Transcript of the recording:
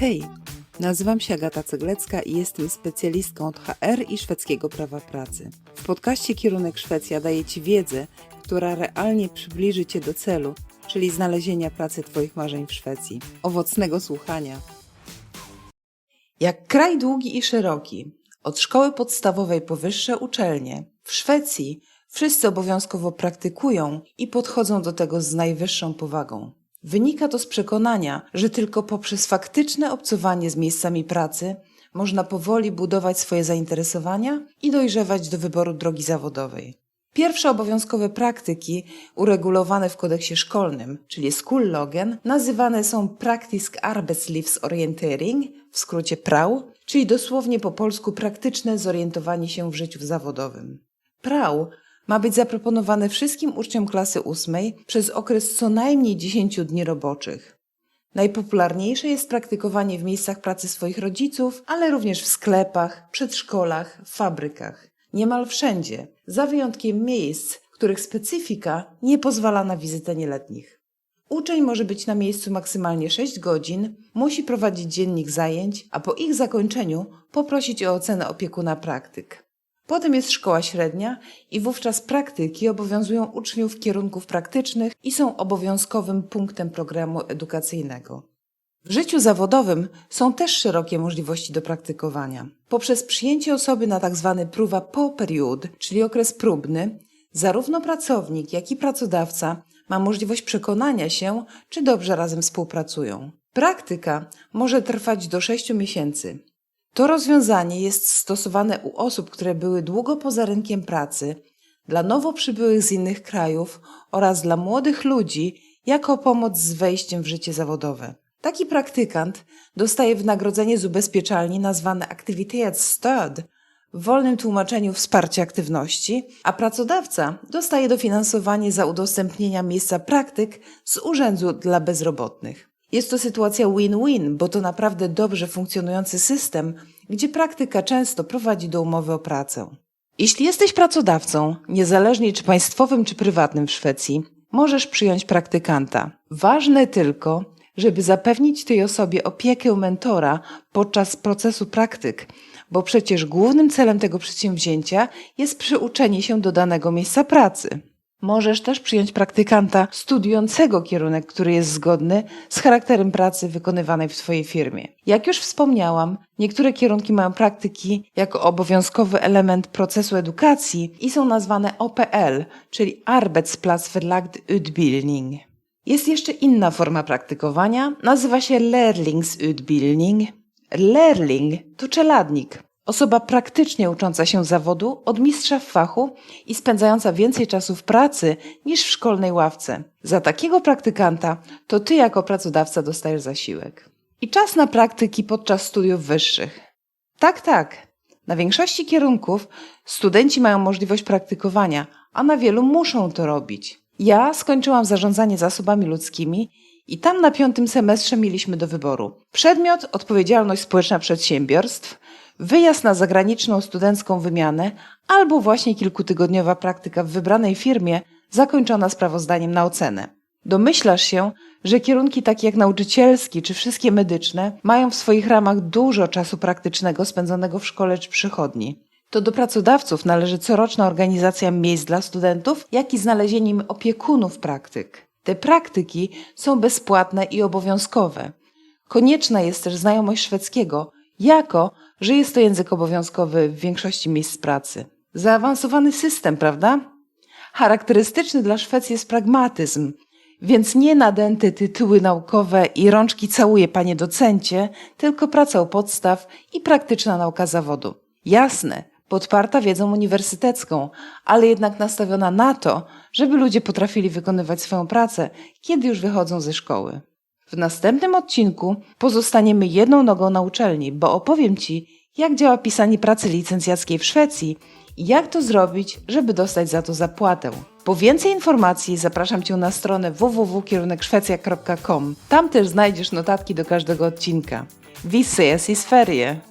Hej, nazywam się Agata Ceglecka i jestem specjalistką od HR i szwedzkiego prawa pracy. W podcaście Kierunek Szwecja daję Ci wiedzę, która realnie przybliży Cię do celu, czyli znalezienia pracy Twoich marzeń w Szwecji. Owocnego słuchania. Jak kraj długi i szeroki, od szkoły podstawowej po wyższe uczelnie, w Szwecji wszyscy obowiązkowo praktykują i podchodzą do tego z najwyższą powagą. Wynika to z przekonania, że tylko poprzez faktyczne obcowanie z miejscami pracy można powoli budować swoje zainteresowania i dojrzewać do wyboru drogi zawodowej. Pierwsze obowiązkowe praktyki uregulowane w kodeksie szkolnym, czyli Skollogen, nazywane są Praktisk Arbeitslivsorientering, w skrócie PRAU, czyli dosłownie po polsku praktyczne zorientowanie się w życiu zawodowym. PRAU ma być zaproponowane wszystkim uczniom klasy ósmej przez okres co najmniej 10 dni roboczych. Najpopularniejsze jest praktykowanie w miejscach pracy swoich rodziców, ale również w sklepach, przedszkolach, fabrykach. Niemal wszędzie, za wyjątkiem miejsc, których specyfika nie pozwala na wizytę nieletnich. Uczeń może być na miejscu maksymalnie 6 godzin, musi prowadzić dziennik zajęć, a po ich zakończeniu poprosić o ocenę opiekuna praktyk. Potem jest szkoła średnia i wówczas praktyki obowiązują uczniów kierunków praktycznych i są obowiązkowym punktem programu edukacyjnego. W życiu zawodowym są też szerokie możliwości do praktykowania. Poprzez przyjęcie osoby na tzw. próba po period, czyli okres próbny, zarówno pracownik, jak i pracodawca ma możliwość przekonania się, czy dobrze razem współpracują. Praktyka może trwać do 6 miesięcy. To rozwiązanie jest stosowane u osób, które były długo poza rynkiem pracy, dla nowo przybyłych z innych krajów oraz dla młodych ludzi jako pomoc z wejściem w życie zawodowe. Taki praktykant dostaje wynagrodzenie z ubezpieczalni nazwane Aktivitetsstöd, w wolnym tłumaczeniu wsparcie aktywności, a pracodawca dostaje dofinansowanie za udostępnienia miejsca praktyk z Urzędu dla Bezrobotnych. Jest to sytuacja win-win, bo to naprawdę dobrze funkcjonujący system, gdzie praktyka często prowadzi do umowy o pracę. Jeśli jesteś pracodawcą, niezależnie czy państwowym, czy prywatnym w Szwecji, możesz przyjąć praktykanta. Ważne tylko, żeby zapewnić tej osobie opiekę mentora podczas procesu praktyk, bo przecież głównym celem tego przedsięwzięcia jest przyuczenie się do danego miejsca pracy. Możesz też przyjąć praktykanta studiującego kierunek, który jest zgodny z charakterem pracy wykonywanej w Twojej firmie. Jak już wspomniałam, niektóre kierunki mają praktyki jako obowiązkowy element procesu edukacji i są nazwane OPL, czyli Arbeitsplatzverlagd Utbildning. Jest jeszcze inna forma praktykowania, nazywa się Lehrlingsutbildning. Lehrling to czeladnik, Osoba praktycznie ucząca się zawodu od mistrza w fachu i spędzająca więcej czasu w pracy niż w szkolnej ławce. Za takiego praktykanta to ty jako pracodawca dostajesz zasiłek. I czas na praktyki podczas studiów wyższych. Tak, tak. Na większości kierunków studenci mają możliwość praktykowania, a na wielu muszą to robić. Ja skończyłam zarządzanie zasobami ludzkimi i tam na piątym semestrze mieliśmy do wyboru przedmiot odpowiedzialność społeczna przedsiębiorstw, wyjazd na zagraniczną studencką wymianę albo właśnie kilkutygodniowa praktyka w wybranej firmie zakończona sprawozdaniem na ocenę. Domyślasz się, że kierunki takie jak nauczycielski czy wszystkie medyczne mają w swoich ramach dużo czasu praktycznego spędzonego w szkole czy przychodni. To do pracodawców należy coroczna organizacja miejsc dla studentów, jak i znalezienie im opiekunów praktyk. Te praktyki są bezpłatne i obowiązkowe. Konieczna jest też znajomość szwedzkiego, jako że jest to język obowiązkowy w większości miejsc pracy. Zaawansowany system, prawda? Charakterystyczny dla Szwecji jest pragmatyzm, więc nie nadęte tytuły naukowe i rączki całuje panie docencie, tylko praca u podstaw i praktyczna nauka zawodu. Jasne, podparta wiedzą uniwersytecką, ale jednak nastawiona na to, żeby ludzie potrafili wykonywać swoją pracę, kiedy już wychodzą ze szkoły. W następnym odcinku pozostaniemy jedną nogą na uczelni, bo opowiem Ci, jak działa pisanie pracy licencjackiej w Szwecji i jak to zrobić, żeby dostać za to zapłatę. Po więcej informacji zapraszam Cię na stronę www.kierunkszwecja.com. Tam też znajdziesz notatki do każdego odcinka. Vi i ferie!